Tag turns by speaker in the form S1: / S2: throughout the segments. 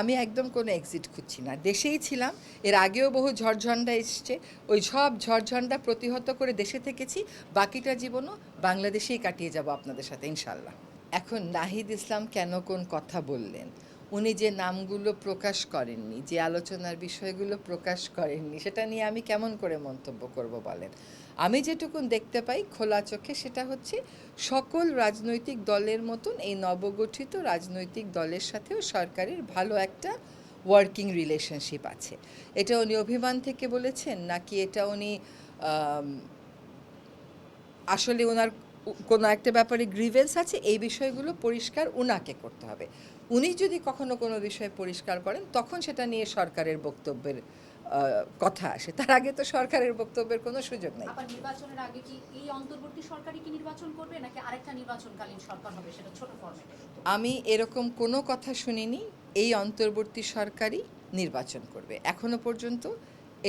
S1: আমি একদম কোনো এক্সিট খুঁজছি না। দেশেই ছিলাম, এর আগেও বহু ঝড়ঝণ্ডা এসছে। ওই সব ঝড়ঝণ্ডা প্রতিহত করে দেশে থেকেছি, বাকিটা জীবনও বাংলাদেশেই কাটিয়ে যাব আপনাদের সাথে ইনশাল্লাহ এখন নাহিদ ইসলাম কেন কোন কথা বললেন? উনি যে নামগুলো প্রকাশ করেননি, যে আলোচনার বিষয়গুলো প্রকাশ করেননি, সেটা নিয়ে আমি কেমন করে মন্তব্য করব বলেন? আমি যেটুকুন দেখতে পাই খোলা চোখে সেটা হচ্ছে সকল রাজনৈতিক দলের মতন এই নবগঠিত রাজনৈতিক দলের সাথেও সরকারের ভালো একটা ওয়ার্কিং রিলেশনশিপ আছে। এটা উনি অভিমান থেকে বলেছেন নাকি এটা উনি আসলে ওনার কোনো একটা ব্যাপারে গ্রিভেন্স আছে এই বিষয়গুলো পরিষ্কার উনাকে করতে হবে। উনি যদি কখনো কোনো বিষয় পরিষ্কার করেন তখন সেটা নিয়ে সরকারের বক্তব্যের কথা আসে। তার আগে তো সরকারের বক্তব্যের কোনো সুযোগ নেই।
S2: আবার নির্বাচনের আগে কি এই অন্তর্বর্তী সরকারই কি নির্বাচন করবে নাকি আরেকটা নির্বাচনকালীন সরকার হবে সেটা ছোট ফরম্যাটে
S1: আমি এরকম কোনো কথা শুনিনি এই অন্তর্বর্তী সরকারই নির্বাচন করবে। এখনও পর্যন্ত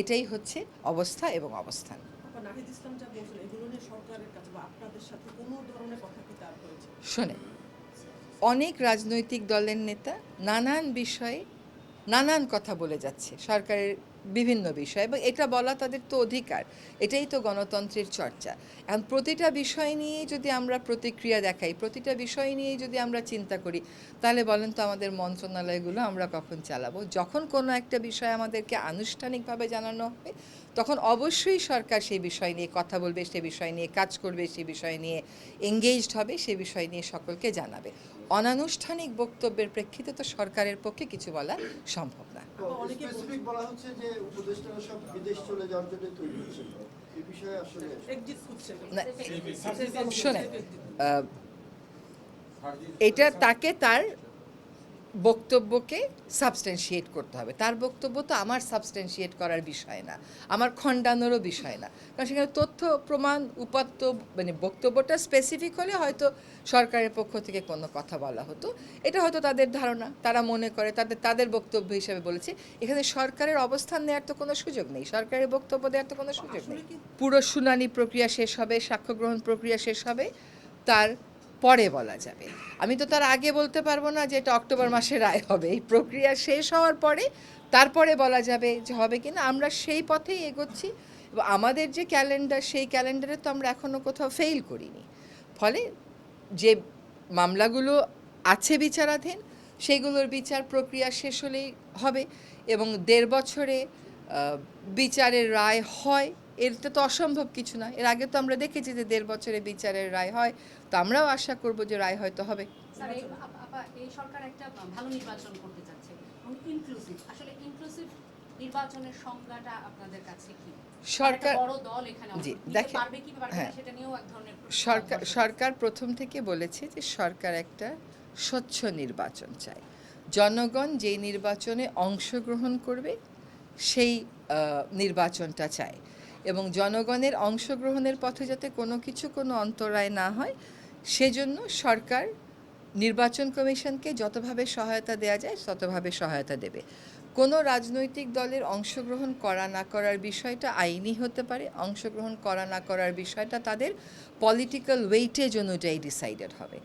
S1: এটাই হচ্ছে অবস্থা এবং অবস্থান।
S3: নাহিদ ইসলাম যা বলছেন এগুলো
S1: শোনেন অনেক রাজনৈতিক দলের নেতা নানান বিষয়ে নানান কথা বলে যাচ্ছে। সরকারের বিভিন্ন বিষয় এবং এটা বলা তাদের তো অধিকার। এটাই তো গণতন্ত্রের চর্চা। এখন প্রতিটা বিষয় নিয়ে যদি আমরা প্রতিক্রিয়া দেখাই, প্রতিটা বিষয় নিয়ে যদি আমরা চিন্তা করি, তাহলে বলেন তো আমাদের মন্ত্রণালয়গুলো আমরা কখন চালাবো? যখন কোনো একটা বিষয় আমাদেরকে আনুষ্ঠানিকভাবে জানানো হবে, তখন অবশ্যই সরকার সেই বিষয় নিয়ে কথা বলবে, সে বিষয় নিয়ে কাজ করবে, সে বিষয় নিয়ে এঙ্গেজড হবে, সে বিষয় নিয়ে সকলকে জানাবে। অনানুষ্ঠানিক বক্তব্যের প্রেক্ষিতে তো সরকারের পক্ষে কিছু বলা সম্ভব না।
S3: অনেকে
S4: বলা হচ্ছে যে উপদেষ্টারা সব বিদেশ চলে যাওয়ার জন্য তৈরি হচ্ছে এই বিষয়ে আসলে
S1: শোনেন এটা তাকে তার বক্তব্যকে সাবস্টেন্সিয়েট করতে হবে। তার বক্তব্য তো আমার সাবস্টেন্সিয়েট করার বিষয় না আমার খণ্ডানোরও বিষয় না। কারণ সেখানে তথ্য প্রমাণ উপাত্ত মানে বক্তব্যটা স্পেসিফিক হলে হয়তো সরকারের পক্ষ থেকে কোনো কথা বলা হতো। এটা হয়তো তাদের ধারণা তারা মনে করে তাদের তাদের বক্তব্য হিসেবে বলেছে। এখানে সরকারের অবস্থান নেওয়ার তো কোনো সুযোগ নেই সরকারের বক্তব্য দেওয়ার তো কোনো সুযোগ নেই। পুরো শুনানি প্রক্রিয়া শেষ হবে সাক্ষ্য গ্রহণ প্রক্রিয়া শেষ হবে তার পরে বলা যাবে। আমি তো তার আগে বলতে পারব না যে এটা অক্টোবর মাসে রায় হবে। এই প্রক্রিয়া শেষ হওয়ার পরে তারপরে বলা যাবে যে হবে কিনা। আমরা সেই পথেই এগোচ্ছি। আমাদের যে ক্যালেন্ডার, সেই ক্যালেন্ডারে তো আমরা এখনও কোথাও ফেল করিনি। ফলে যে মামলাগুলো আছে বিচারাধীন, সেগুলোর বিচার প্রক্রিয়া শেষ হলেই হবে এবং দেড় বছরে বিচারের রায় হয়। এটা তো অসম্ভব কিছু না। এর আগে তো আমরা দেখেছি যে দেড় বছরে বিচারের রায় হয়। তো আমরাও আশা করব যে রায় হয়তো হবে।
S2: এই সরকার একটা ভালো নির্বাচন করতে চাচ্ছে ইনক্লুসিভ আসলে ইনক্লুসিভ নির্বাচনের সংজ্ঞাটা আপনাদের কাছে কি?
S1: সরকার জি, দেখেন, হ্যাঁ। সরকার প্রথম থেকে বলেছে যে সরকার একটা স্বচ্ছ নির্বাচন চায়। জনগণ যেই নির্বাচনে অংশগ্রহণ করবে সেই নির্বাচনটা চায়। এবং জনগণের অংশগ্রহণের পথে যাতে কোনো কিছু কোনো অন্তরায় না হয়, সেজন্য সরকার নির্বাচন কমিশনকে যতভাবে সহায়তা দেওয়া যায়, ততভাবে সহায়তা দেবে। কোনো রাজনৈতিক দলের অংশগ্রহণ করা না করার বিষয়টা আইনি হতে পারে, অংশগ্রহণ করা না করার বিষয়টা তাদের পলিটিক্যাল ওয়েটেজ অনুযায়ী ডিসাইডেড হবে।